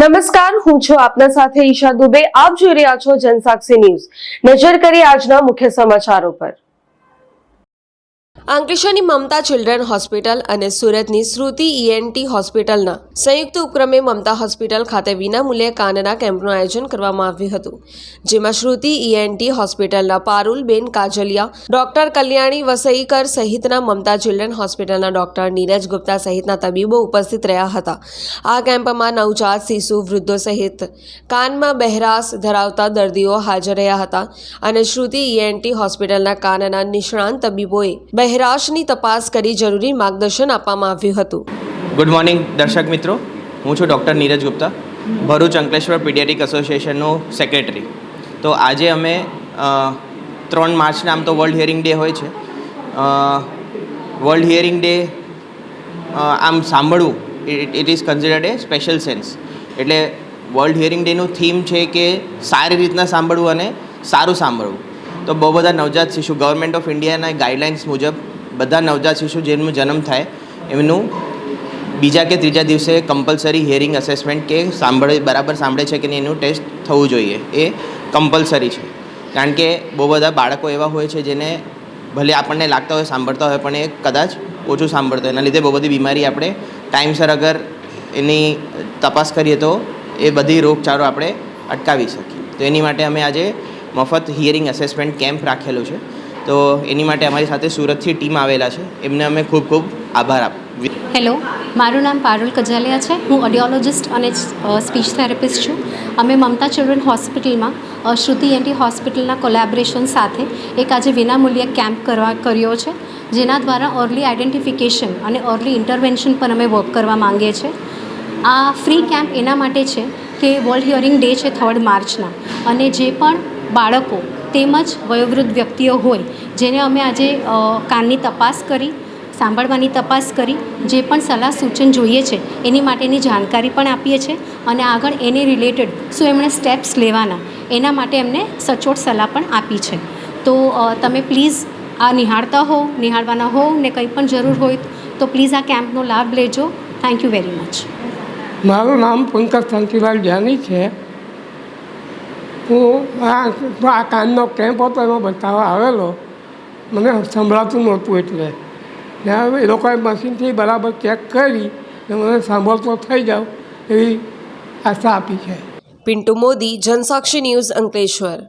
નમસ્કાર, હું છું આપના સાથે ઈશા દુબે. આપ જોઈ રહ્યા છો જનસાક્ષી ન્યૂઝ. નજર કરી આજના મુખ્ય સમાચારો પર. અંકલેશ્વરની મમતા ચિલ્ડ્રન હોસ્પિટલ અને સુરતની શ્રુતિ ઈએનટી હોસ્પિટલના સંયુક્ત ઉપક્રમે મમતા હોસ્પિટલ ખાતે વિનામૂલ્યે કાનના કેમ્પનું આયોજન કરવામાં આવ્યું હતું, જેમાં શ્રુતિ ઈએનટી હોસ્પિટલના પારુલબેન કાજલિયા, ડોક્ટર કલ્યાણી વસઈકર સહિતના મમતા ચિલ્ડ્રન હોસ્પિટલના ડોક્ટર નીરજ ગુપ્તા સહિતના તબીબો ઉપસ્થિત રહ્યા હતા. આ કેમ્પમાં નવજાત શિશુ, વૃદ્ધો સહિત કાનમાં બહેરાશ ધરાવતા દર્દીઓ હાજર રહ્યા હતા અને શ્રુતિ ઈએનટી હોસ્પિટલના કાનના નિષ્ણાંત તબીબોએ બહેરાશની તપાસ કરી જરૂરી માર્ગદર્શન આપવામાં આવ્યું હતું. ગુડ મોર્નિંગ દર્શક મિત્રો. હું છું ડૉક્ટર નીરજ ગુપ્તા, ભરૂચ અંકલેશ્વર પીડિયાટિક એસોસિએશનનો સેક્રેટરી. તો આજે અમે ત્રણ માર્ચના આમ તો વર્લ્ડ હિયરિંગ ડે હોય છે. વર્લ્ડ હિયરિંગ ડે આમ સાંભળવું it is considered a special sense એટલે વર્લ્ડ હિયરિંગ ડેનું થીમ છે કે સારી રીતના સાંભળવું અને સારું સાંભળવું. તો બહુ બધા નવજાત શિશુ ગવર્મેન્ટ ઓફ ઇન્ડિયાના ગાઈડલાઇન્સ મુજબ બધા નવજાત શિશુ જેમનું જન્મ થાય, એમનું બીજા કે ત્રીજા દિવસે કમ્પલસરી હિયરિંગ અસેસમેન્ટ કે સાંભળે, બરાબર સાંભળે છે કે નહીં એનું ટેસ્ટ થવું જોઈએ. એ કમ્પલસરી છે. કારણ કે બહુ બધા બાળકો એવા હોય છે જેને ભલે આપણને લાગતા હોય, સાંભળતા હોય, પણ એ કદાચ ઓછું સાંભળતા હોય. એના લીધે બહુ બધી બીમારી આપણે ટાઈમસર અગર એની તપાસ કરીએ તો એ બધી રોગચાળો આપણે અટકાવી શકીએ. તો એની માટે અમે આજે મફત હિયરિંગ અસેસમેન્ટ કેમ્પ રાખેલો છે. તો એની માટે અમારી સાથે સુરતથી ટીમ આવેલા છે. એમને અમે ખૂબ ખૂબ આભાર આપ હેલો મારું નામ પારુલ કજાલિયા છે. હું ઓડિયોલોજિસ્ટ અને સ્પીચ થેરેપિસ્ટ છું. અમે મમતા ચિલ્ડ્રન હોસ્પિટલમાં શ્રુતિ એન્ટી હોસ્પિટલના કોલેબરેશન સાથે એક આજે વિનામૂલ્ય કેમ્પ કરવા, કર્યો છે, જેના દ્વારા અર્લી આઇડેન્ટિફિકેશન અને અર્લી ઇન્ટરવેન્શન પર અમે વર્ક કરવા માંગીએ છીએ. આ ફ્રી કેમ્પ એના માટે છે કે વર્લ્ડ હિયરિંગ ડે છે થર્ડ માર્ચના. અને જે પણ બાળકો તેમજ વયોવૃદ્ધ વ્યક્તિઓ હોય, જેને અમે આજે કાનની તપાસ કરી સાંભળવાની તપાસ કરી, જે પણ સલાહ સૂચન જોઈએ છે, એની માટેની જાણકારી પણ આપીએ છીએ અને આગળ એને રિલેટેડ શું એમણે સ્ટેપ્સ લેવાના, એના માટે એમને સચોટ સલાહ પણ આપી છે. તો તમે પ્લીઝ આ નિહાળતા હો નિહાળવાના હો ને કંઈ પણ જરૂર હોય તો પ્લીઝ આ કેમ્પનો લાભ લેજો. થેન્ક યુ વેરી મચ મારું નામ પંકજ શાંતિલાલ જાની છે. હું આ કાનનો કેમ્પ હતો એમાં બતાવવા આવેલો. મને સંભળાતું નહોતું એટલે. ને એ લોકોએ મશીનથી બરાબર ચેક કરી ને મને સાંભળતો થઈ જાવ એવી આશા આપી છે. પિન્ટુ મોદી, જનસાક્ષી ન્યૂઝ અંકલેશ્વર.